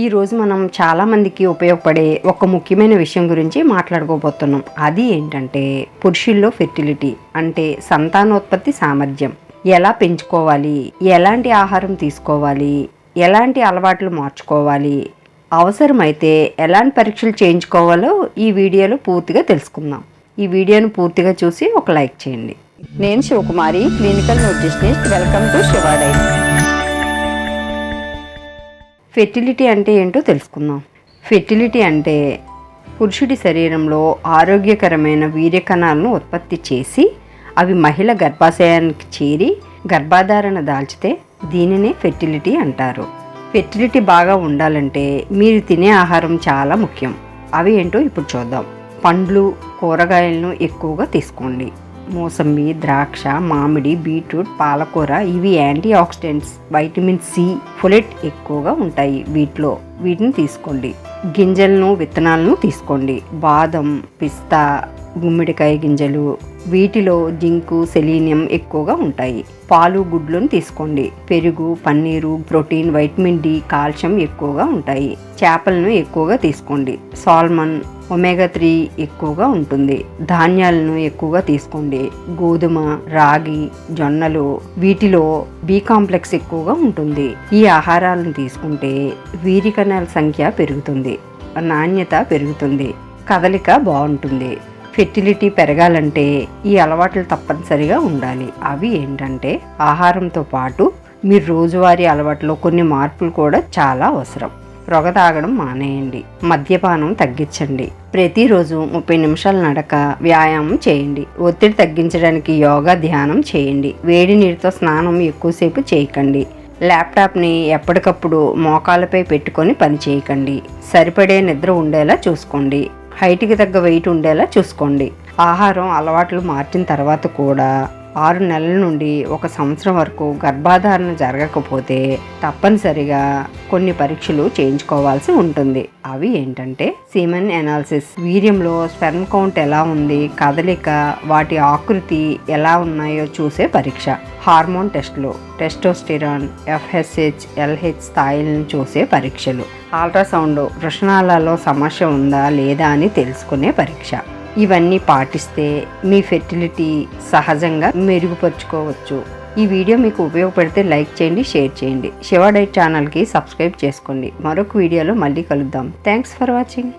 ఈరోజు మనం చాలామందికి ఉపయోగపడే ఒక ముఖ్యమైన విషయం గురించి మాట్లాడుకోబోతున్నాం. అది ఏంటంటే పురుషుల్లో ఫెర్టిలిటీ అంటే సంతానోత్పత్తి సామర్థ్యం. ఎలా పెంచుకోవాలి? ఎలాంటి ఆహారం తీసుకోవాలి? ఎలాంటి అలవాట్లు మార్చుకోవాలి? అవసరమైతే ఎలాంటి పరీక్షలు చేయించుకోవాలో ఈ వీడియోలో పూర్తిగా తెలుసుకుందాం. ఈ వీడియోను పూర్తిగా చూసి ఒక లైక్ చేయండి. నేను Sivakumari clinical nutritionist. Welcome to శివాడైట్ fertility అంటే ఏంటో తెలుసుకుందాం. ఫెర్టిలిటీ అంటే పురుషుడి శరీరంలో ఆరోగ్యకరమైన వీర్యకణాలను ఉత్పత్తి చేసి అవి మహిళ గర్భాశయానికి చేరి గర్భాధారణ దాల్చితే దీనినే ఫెర్టిలిటీ అంటారు. ఫెర్టిలిటీ బాగా ఉండాలంటే మీరు తినే ఆహారం చాలా ముఖ్యం. అవి ఏంటో ఇప్పుడు చూద్దాం. పండ్లు కూరగాయలను ఎక్కువగా తీసుకోండి. మోసంబి ద్రాక్ష మామిడి బీట్రూట్ పాలకూర ఇవి antioxidants vitamin C folate ఎక్కువగా ఉంటాయి వీటిలో. వీటిని తీసుకోండి. గింజలను విత్తనాలను తీసుకోండి. బాదం పిస్తా గుమ్మిడికాయ గింజలు వీటిలో జింకు సెలీనియం ఎక్కువగా ఉంటాయి. పాలు గుడ్లను తీసుకోండి. పెరుగు paneer protein vitamin D calcium ఎక్కువగా ఉంటాయి. చేపలను ఎక్కువగా తీసుకోండి. సాల్మన్ ఒమేగా త్రీ ఎక్కువగా ఉంటుంది. ధాన్యాలను ఎక్కువగా తీసుకోండి. గోధుమ రాగి జొన్నలు వీటిలో బి కాంప్లెక్స్ ఎక్కువగా ఉంటుంది. ఈ ఆహారాలను తీసుకుంటే వీరికణాల సంఖ్య పెరుగుతుంది. నాణ్యత పెరుగుతుంది. కదలిక బాగుంటుంది. ఫెర్టిలిటీ పెరగాలంటే ఈ అలవాట్లు తప్పనిసరిగా ఉండాలి. అవి ఏంటంటే ఆహారంతో పాటు మీరు రోజువారీ అలవాట్లో కొన్ని మార్పులు కూడా చాలా అవసరం. రొగ తాగడం మానేయండి. మద్యపానం తగ్గించండి. ప్రతిరోజు ముప్పై నిమిషాల నడక వ్యాయామం చేయండి. ఒత్తిడి తగ్గించడానికి యోగా ధ్యానం చేయండి. వేడి నీటితో స్నానం ఎక్కువసేపు చేయకండి. ల్యాప్టాప్ని ఎప్పటికప్పుడు మోకాళ్ళపై పెట్టుకొని పని చేయకండి. సరిపడే నిద్ర ఉండేలా చూసుకోండి. హైట్కి తగ్గ వెయిట్ ఉండేలా చూసుకోండి. ఆహారం అలవాట్లు మార్చిన తర్వాత కూడా ఆరు నెలల నుండి ఒక సంవత్సరం వరకు గర్భాధారణ జరగకపోతే తప్పనిసరిగా కొన్ని పరీక్షలు చేయించుకోవాల్సి ఉంటుంది. అవి ఏంటంటే సీమన్ ఎనాలిసిస్ వీర్యంలో స్పెర్మ్ కౌంట్ ఎలా ఉంది కదలిక వాటి ఆకృతి ఎలా ఉన్నాయో చూసే పరీక్ష. హార్మోన్ టెస్టులు టెస్టోస్టిరాన్ ఎఫ్ఎస్హెచ్ ఎల్హెచ్ స్థాయిలను చూసే పరీక్షలు. అల్ట్రాసౌండ్ వృషణాలలో సమస్య ఉందా లేదా అని తెలుసుకునే పరీక్ష. ఇవన్నీ పాటిస్తే మీ ఫెర్టిలిటీ సహజంగా మెరుగుపరుచుకోవచ్చు. ఈ వీడియో మీకు ఉపయోగపడితే లైక్ చేయండి షేర్ చేయండి. శివ డైట్ ఛానల్కి సబ్స్క్రైబ్ చేసుకోండి. మరొక వీడియోలో మళ్ళీ కలుద్దాం. Thanks for watching.